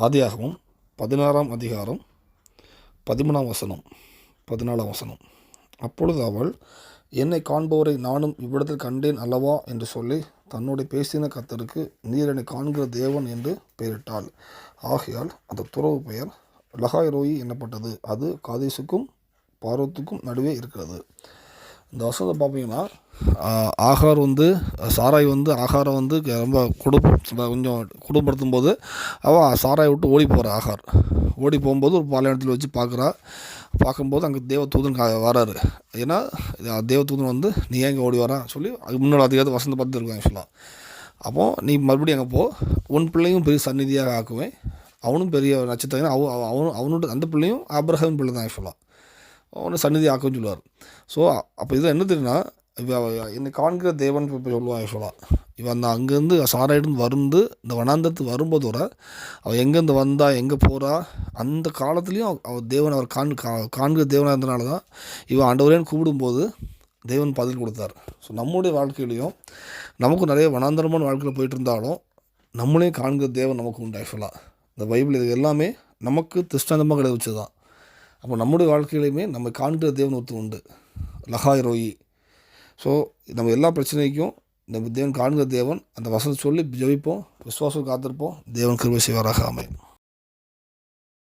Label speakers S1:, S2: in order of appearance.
S1: ஆதியாகவும் பதினாறாம் அதிகாரம் பதிமூணாம் வசனம் பதினாலாம் வசனம். அப்பொழுது அவள் என்னை காண்பவரை நானும் இவ்விடத்தில் கண்டேன் அல்லவா? என்று சொல்லி தன்னுடைய பேசின கர்த்தருக்கு நீர் என்னை காண்கிற தேவன் என்று பெயரிட்டாள். ஆகையால் அந்த துறவு பெயர் லகாய் ரோயி என்னப்பட்டது. அது காதேசுக்கும் பார்வத்துக்கும் நடுவே இருக்கிறது. இந்த வசனத்தை பார்த்தீங்கன்னா ஆகார் வந்து சாராய் வந்து ஆகாரம் வந்து க- ரொம்ப குடும்ப கொஞ்சம் குடும்பப்படுத்தும் போது அவள் சாராயை விட்டு ஓடி போகிற ஆகார். ஓடி போகும்போது ஒரு பாலைவனத்தில் வச்சு பார்க்குறா பார்க்கும்போது அங்கே தேவதூதன் கா- வராரு. ஏன்னா தேவதூதன் வந்து நீ ஏன் இங்கே ஓடி வரான் சொல்லி அது முன்னாடி அதிகாரத்து வசந்த பார்த்து இருக்கும் ஆக்சுவலாக அப்போ நீ மறுபடியும் அங்கே போ. உன் பிள்ளையும் பெரிய சந்நிதியாக ஆக்குவேன். அவனும் பெரிய நட்சத்திரம் அவ அவ- அவனும் அவனோட அந்த பிள்ளையும் ஆபிரகாம் பிள்ளை தான் ஆக்சுவலாக அவனை சந்நிதி ஆக்குன்னு சொல்லுவார். ஸோ அப்போ இதில் என்ன தெரியுன்னா இவ என்னை காண்கிற தேவன் இப்போ சொல்லுவான் ஆக்சுவலாக இவன் அந்த அங்கேருந்து சாராயிருந்து வந்து இந்த வனாந்தரத்துக்கு வரும்போது வர அவள் எங்கேருந்து வந்தா எங்கே போகிறா அந்த காலத்துலேயும் அவள் தேவன் அவர் காண் காண்கிற தேவனாக இருந்தனால தான் இவன் ஆண்டவரேன்னு கூப்பிடும்போது தேவன் பதில் கொடுத்தார். ஸோ நம்முடைய வாழ்க்கையிலையும் நமக்கும் நிறைய வனாந்தரமான வாழ்க்கையில் போயிட்டு இருந்தாலும் நம்மளையும் காண்கிற தேவன் நமக்கு உண்டு ஆக்சுவலாக இந்த பைபிள் இது எல்லாமே நமக்கு திருஷ்டாந்தமாக கிடைச்சது தான் அப்போ நம்முடைய வாழ்க்கையிலையுமே நம்ம காண்கிற தேவன் ஒருத்தர் உண்டு. லஹாய் ரோயி. ஸோ நம்ம எல்லா பிரச்சனைக்கும் நம்ம தேவன் காண்கிற தேவன் அந்த வசனம் சொல்லி ஜெபிப்போம் விசுவாசம் காத்திருப்போம். தேவன் கிருபை செய்வாராக. அமையும்